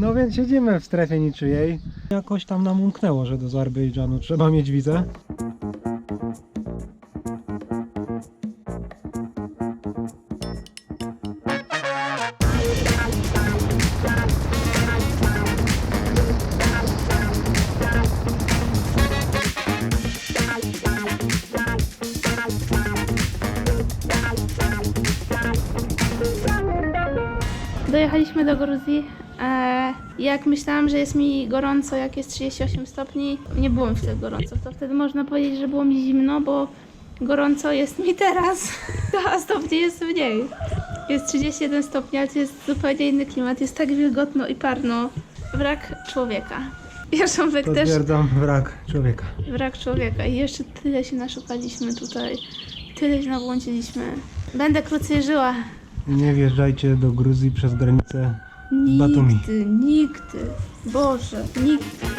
No więc siedzimy w strefie niczyjej. Jakoś tam nam umknęło, że do Azerbejdżanu trzeba mieć wizę. Dojechaliśmy do Gruzji. E, jak myślałam, że jest mi gorąco, jak jest 38 stopni, nie było mi wtedy gorąco. To wtedy można powiedzieć, że było mi zimno, bo gorąco jest mi teraz, a stopni jest mniej. Jest 31 stopni, ale to jest zupełnie inny klimat. Jest tak wilgotno i parno. Wrak człowieka. Jarząbek też Potwierdzam brak człowieka. wrak człowieka. I jeszcze tyle się naszukaliśmy tutaj. Tyle się nabłądziliśmy. Będę krócej żyła. Nie wjeżdżajcie do Gruzji przez granicę Batumi. Nigdy, nigdy. Boże, nigdy.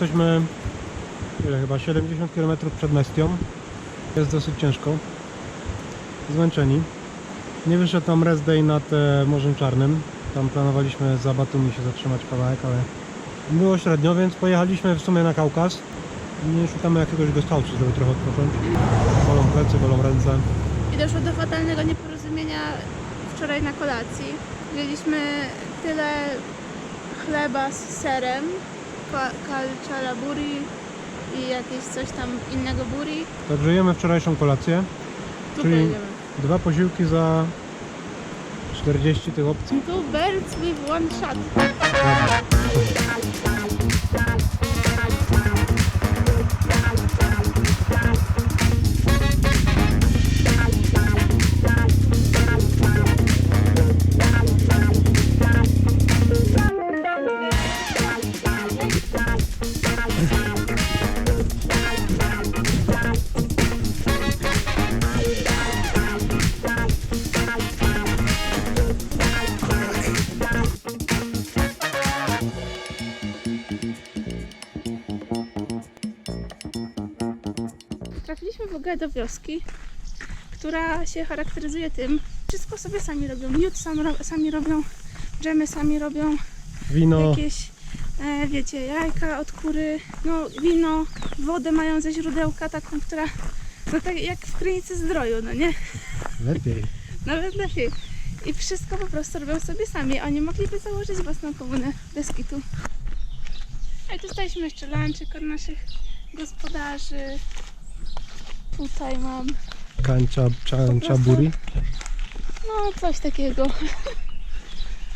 Jesteśmy ile, chyba 70 km przed Mestią. Jest dosyć ciężko. Zmęczeni. Nie wyszedł nam rest day nad e, Morzem Czarnym. Tam planowaliśmy za Batumi się zatrzymać kawałek, ale było średnio, więc pojechaliśmy w sumie na Kaukaz. Nie szukamy jakiegoś ghost house'u, żeby trochę odpocząć. Bolą plecy, bolą ręce. I doszło do fatalnego nieporozumienia wczoraj na kolacji. Wzięliśmy tyle chleba z serem, ka- kalczara buri i jakieś coś tam innego buri. Także jemy wczorajszą kolację. Tu Czyli- pojedziemy. Dwa posiłki za 40 tych opcji. Two birds with one shot. Do wioski, która się charakteryzuje tym, wszystko sobie sami robią. Miód sam, sami robią, dżemy sami robią, Wino. jakieś, e, wiecie, jajka od kury, no wino, wodę mają ze źródełka taką, która, no tak jak w krynicy zdroju, no nie? Lepiej. Nawet lepiej. I wszystko po prostu robią sobie sami. Oni mogliby założyć własną komunę bez kitu. A i tu staliśmy jeszcze lunchek od naszych gospodarzy. Tutaj mam, Kancza, cza, buri. no coś takiego.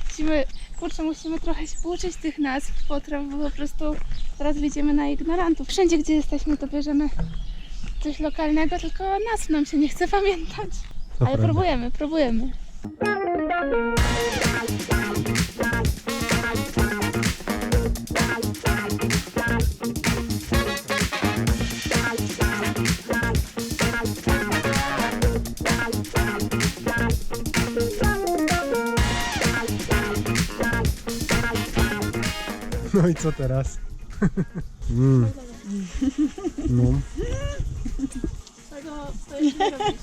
Musimy, kurczę, musimy trochę się pouczyć tych nazw potraw, bo po prostu teraz wyjdziemy na ignorantów. Wszędzie, gdzie jesteśmy, to bierzemy coś lokalnego, tylko nazw nam się nie chce pamiętać. To Ale prawda. próbujemy, próbujemy. No i co teraz? Mm. No. Tego to jeszcze nie robić.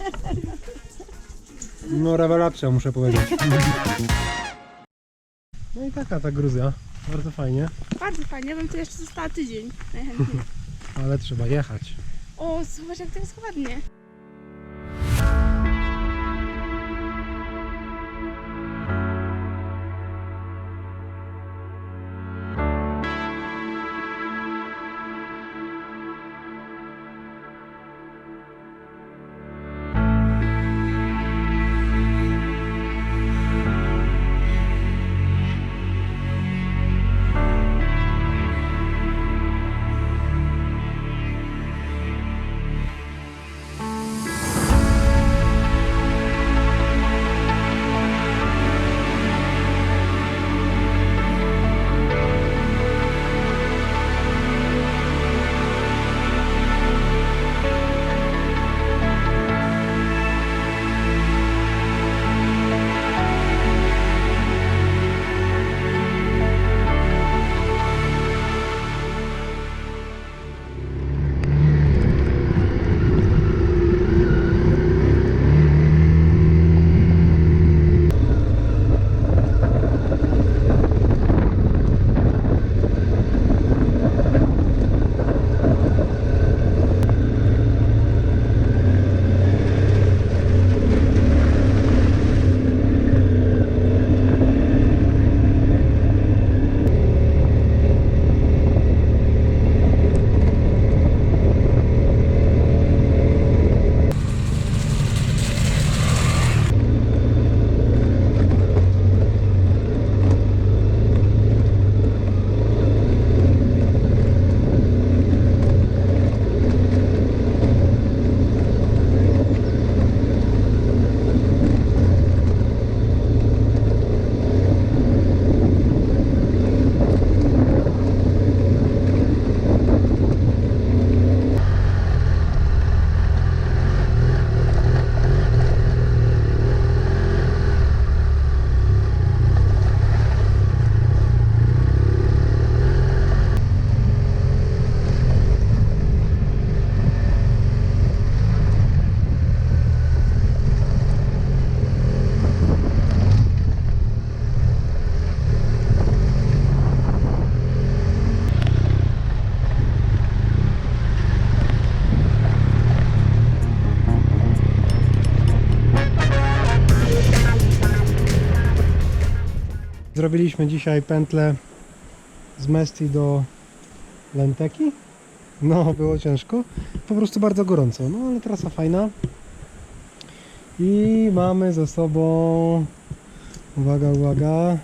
no rewelacja muszę powiedzieć. No i taka ta Gruzja. Bardzo fajnie, Bardzo fajnie, ja bym tu jeszcze została tydzień najchętniej. ale trzeba jechać. O, zobacz jak to jest ładnie. Zrobiliśmy dzisiaj pętlę z Mesti do Lenteki. No, było ciężko. Po prostu bardzo gorąco. No, ale trasa fajna. I mamy ze sobą... Uwaga, uwaga.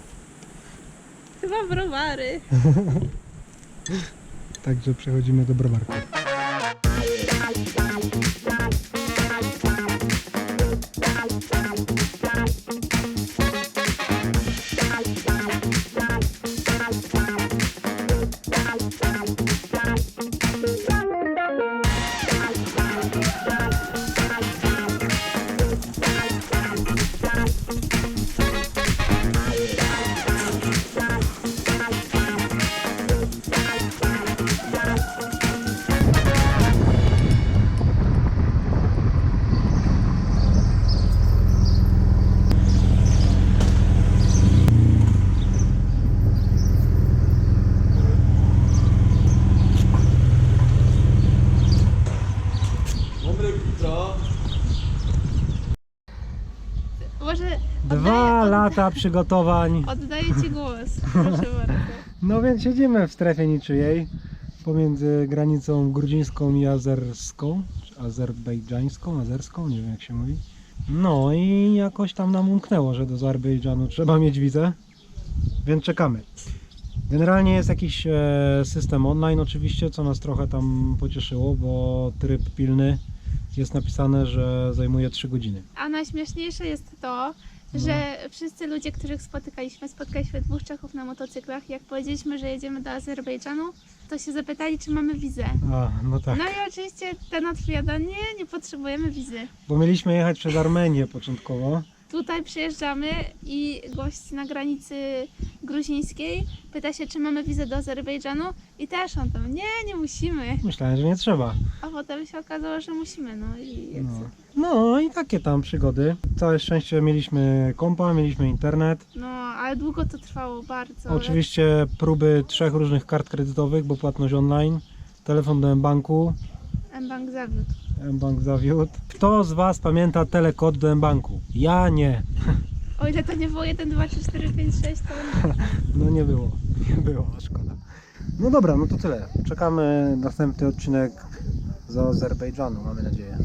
Chyba browary. Także przechodzimy do browarku. Dwa lata przygotowań. oddaję Ci głos. Proszę bardzo. No więc siedzimy w strefie niczyjej pomiędzy granicą gruzińską i azerską, czy azerbejdżańską, azerską, nie wiem jak się mówi. No i jakoś tam nam umknęło, że do Azerbejdżanu trzeba mieć wizę, więc czekamy. Generalnie jest jakiś e, system online oczywiście, co nas trochę tam pocieszyło, bo tryb pilny jest napisane, że zajmuje 3 godziny. A najśmieszniejsze jest to, że wszyscy ludzie, których spotykaliśmy, spotkaliśmy dwóch Czechów na motocyklach, jak powiedzieliśmy, że jedziemy do Azerbejdżanu, to się zapytali, czy mamy wizę. A, no tak. No i oczywiście ten odpowiada, nie, nie potrzebujemy wizy. Bo mieliśmy jechać przez Armenię początkowo. Tutaj przyjeżdżamy i gość na granicy gruzińskiej pyta się, czy mamy wizę do Azerbejdżanu i też on tam, nie, nie musimy. Myślałem, że nie trzeba. A potem się okazało, że musimy, no i jak No. no. i takie tam przygody. Całe szczęście mieliśmy kompa, mieliśmy internet. no, ale długo to trwało bardzo. Oczywiście próby trzech różnych kart kredytowych, bo płatność online. Telefon do M-Banku. ale M-Bank zawiódł. M-Bank zawiódł. Kto z Was pamięta telekod do M-Banku? Ja nie. O ile to nie było 1, 2, 3, 4, 5, 6, to No nie było. Nie było, szkoda. No dobra, no to tyle. Czekamy następny odcinek z Azerbejdżanu, mamy nadzieję.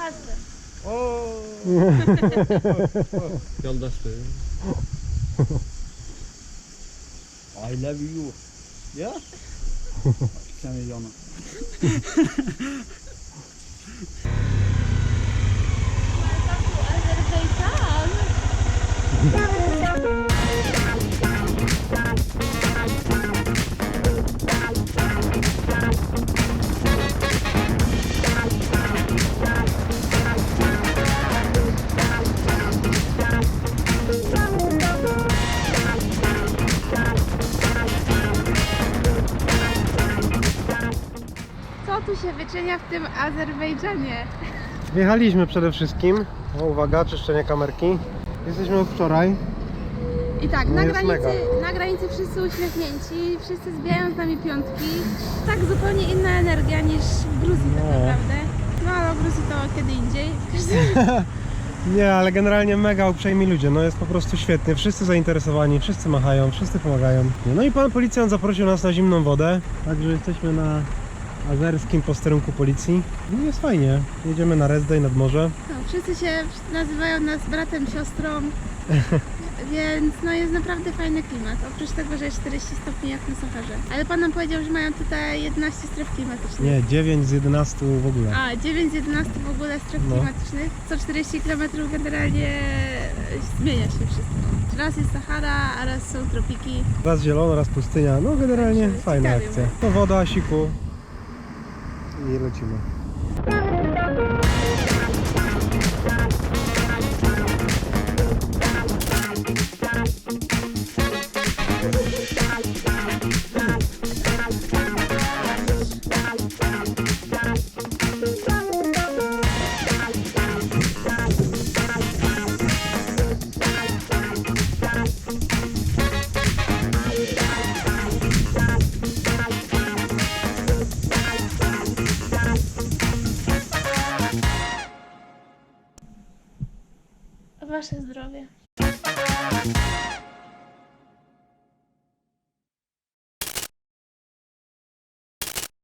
Hazlı. Oo. Yaldaş be. I love you. Ya. Sen heyecanlı. Azerbaycan. Wyczynia w tym Azerbejdżanie? Wjechaliśmy przede wszystkim. O, uwaga, czyszczenie kamerki. Jesteśmy od wczoraj. I tak, No na, jest granicy, mega. na granicy wszyscy uśmiechnięci, wszyscy zbijają z nami piątki. Tak zupełnie inna energia niż w Gruzji tak No. naprawdę. No ale o Gruzji to kiedy indziej. W Nie, ale generalnie mega uprzejmi ludzie, no jest po prostu świetnie, wszyscy zainteresowani, wszyscy machają, wszyscy pomagają. No i pan policjant zaprosił nas na zimną wodę, także jesteśmy na azerskim posterunku policji. No jest fajnie, jedziemy na Resday nad morze. no, wszyscy się nazywają nas bratem, siostrą. Więc no jest naprawdę fajny klimat. Oprócz tego, że jest 40 stopni jak na Saharze. Ale pan nam powiedział, że mają tutaj 11 stref klimatycznych. Nie, 9 z 11 w ogóle. A, 9 z 11 w ogóle stref No. klimatycznych. Co 40 km generalnie zmienia się wszystko. Raz jest Sahara, a raz są tropiki. Raz zielono, raz pustynia, no generalnie Także fajna ciekawie akcja. To woda, siku i lecimy. Wasze zdrowie.